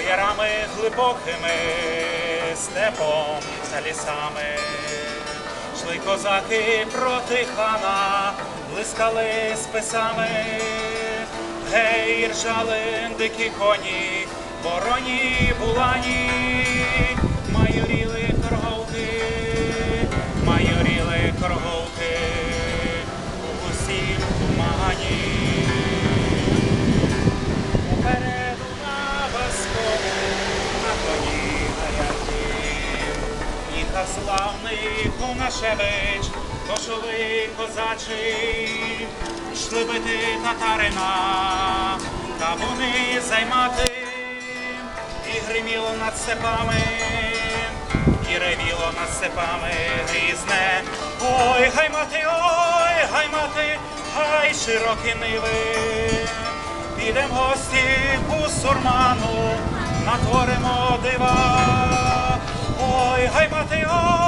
ярами глибокими, степом та лісами. Шли козаки проти хана, блискали списами, гей, ржали дикі коні, вороні булані, славний Конашевич, кошовий козачий, йшли бити татарина, та вони займати, і гриміло над степами, і ревіло над степами грізне. Ой, гаймати, ой, гаймати, гай широкі ниви. Підем гості у сурману, натворимо дива. Ой, гаймати, ой,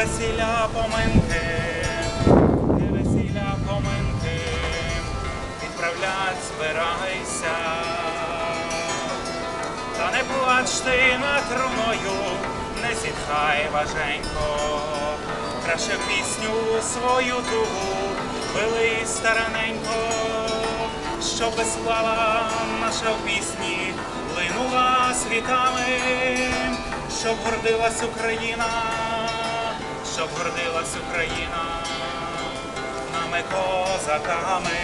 не весіля поминки, не весіля поминки, відправлять збирайся. Та не плач ти над труною, не зітхай важенько, краще пісню свою тугу вели стараненько, щоб слава наша в пісні линула світами, щоб гордилась Україна, щоб гордилась Україна нами козаками.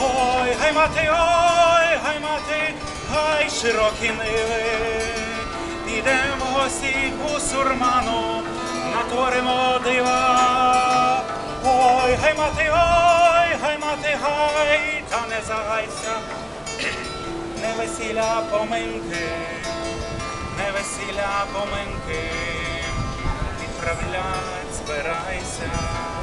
Ой, гай мати, ой, гай мати, гай широкі ниви. Підем в гості сурману, натворимо дива. Ой, гай мати, ой, гай мати, гай, та не загайся, не весіля поминки, не весіля поминки, відправлять, збирайся.